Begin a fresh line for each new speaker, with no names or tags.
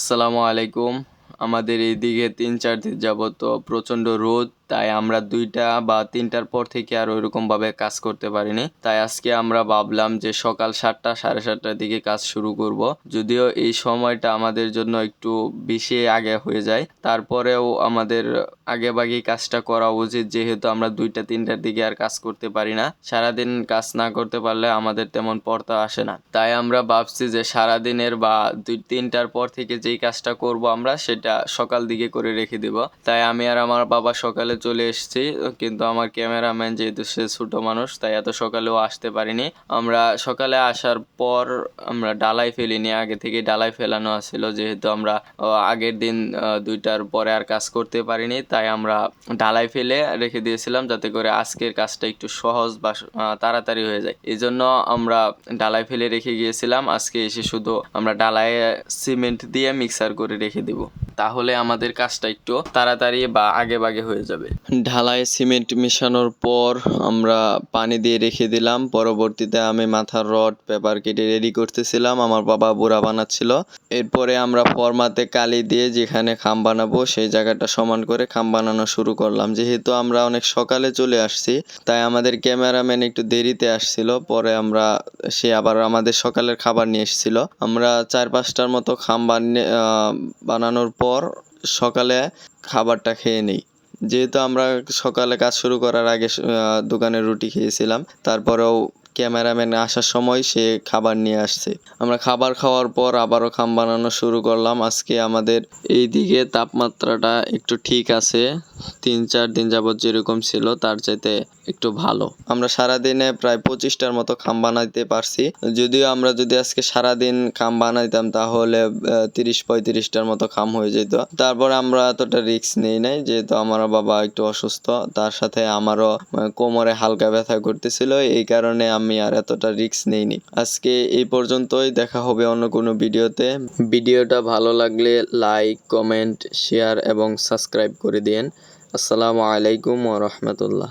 আসসালামু আলাইকুম। আমাদের এইদিকে তিন চার দিন যাবত প্রচণ্ড রোদ, তাই আমরা দুইটা বা তিনটার পর থেকে আর ওইরকমভাবে কাজ করতে পারিনি। তাই আজকে আমরা ভাবলাম যে সকাল সাতটা, সাড়ে সাতটার দিকে কাজ শুরু করব। যদিও এই সময়টা আমাদের জন্য একটু বেশি আগে হয়ে যায়। তারপরেও আমাদের আগে বাগেই কাজটা করা উচিত, যেহেতু আমরা দুইটা, তিনটার দিকে আর কাজ করতে পারি না। সারাদিন কাজ না করতে পারলে আমাদের তেমন পড়তা আসে না। তাই আমরা ভাবছি যে সারাদিনের বা দুই, তিনটার পর থেকে যেই কাজটা করব আমরা, সেটা সকাল দিকে করে রেখে দেব। তাই আমি আর আমার বাবা সকালে চলে এসেছি, কিন্তু আমার ক্যামেরাম্যান যেহেতু সে ছোট মানুষ, তাই এত সকালেও আসতে পারিনি। আমরা সকালে আসার পর আমরা ডালাই ফেলিনি, আগে থেকে ডালাই ফেলানো আছিল, যেহেতু আমরা আগের দিন দুইটার পরে আর কাজ করতে পারিনি, তাই আমরা ডালাই ফেলে রেখে দিয়েছিলাম, যাতে করে আজকের কাজটা একটু সহজ বা তাড়াতাড়ি হয়ে যায়। এই জন্য আমরা ডালাই ফেলে রেখে গিয়েছিলাম, আজকে এসে শুধু আমরা ডালায় সিমেন্ট দিয়ে মিক্সার করে রেখে দিব। তাহলে আমাদের কাজটা একটু তাড়াতাড়ি বা আগে বাগে হয়ে যাবে। ঢালাই সিমেন্ট মেশানোর পর আমরা পানি দিয়ে রেখে দিলাম। পরবর্তীতে আমি মাথার রড, পেপার কেটে রেডি করতেছিলাম। আমার বাবা বুড়া বানাচ্ছিল। এরপরে আমরা ফরমাতে কালি দিয়ে যেখানে খাম বানাবো, সেই জায়গাটা সমান করে খাম বানানো শুরু করলাম। যেহেতু আমরা অনেক সকালে চলে আসছি, তাই আমাদের ক্যামেরাম্যান একটু দেরিতে আসছিল। পরে আমরা, সে আবার আমাদের সকালের খাবার নিয়ে এসেছিল। আমরা চার পাঁচটার মতো খাম বানিয়ে বানানোর পর সকালে খাবারটা খেয়ে নিই। যেহেতু আমরা সকালে কাজ শুরু করার আগে দোকানে রুটি খেয়েছিলাম, তারপরেও ক্যামেরাম্যান আসার সময় সে খাবার নিয়ে আসছে। আমরা খাবার খাওয়ার পর আবারও খাম বানানো শুরু করলাম। আজকে আমাদের এইদিকে তাপমাত্রাটা একটু ঠিক আছে, তিন চার দিন যাবত যেরকম ছিল, তার চাইতে একটু ভালো। আমরা সারাদিনে প্রায় পঁচিশটার মতো খাম বানাইতে পারছি। যদিও আমরা যদি আজকে সারাদিন খাম বানাইতাম, তাহলে তিরিশ পঁয়ত্রিশটার মতো খাম হয়ে যেত। তারপর আমরা এতটা রিস্ক নেই নাই, যেহেতু আমার বাবা একটু অসুস্থ। তার সাথে আমারও কোমরে হালকা ব্যথা করতেছিল, এই কারণে আমি আর এতটা রিস্ক নেইনি। আজকে এই পর্যন্তই, দেখা হবে অন্য কোনো ভিডিওতে। ভিডিওটা ভালো লাগলে লাইক, কমেন্ট, শেয়ার এবং সাবস্ক্রাইব করে দিন আসসালামু আলাইকুম ওয়া রাহমাতুল্লাহ।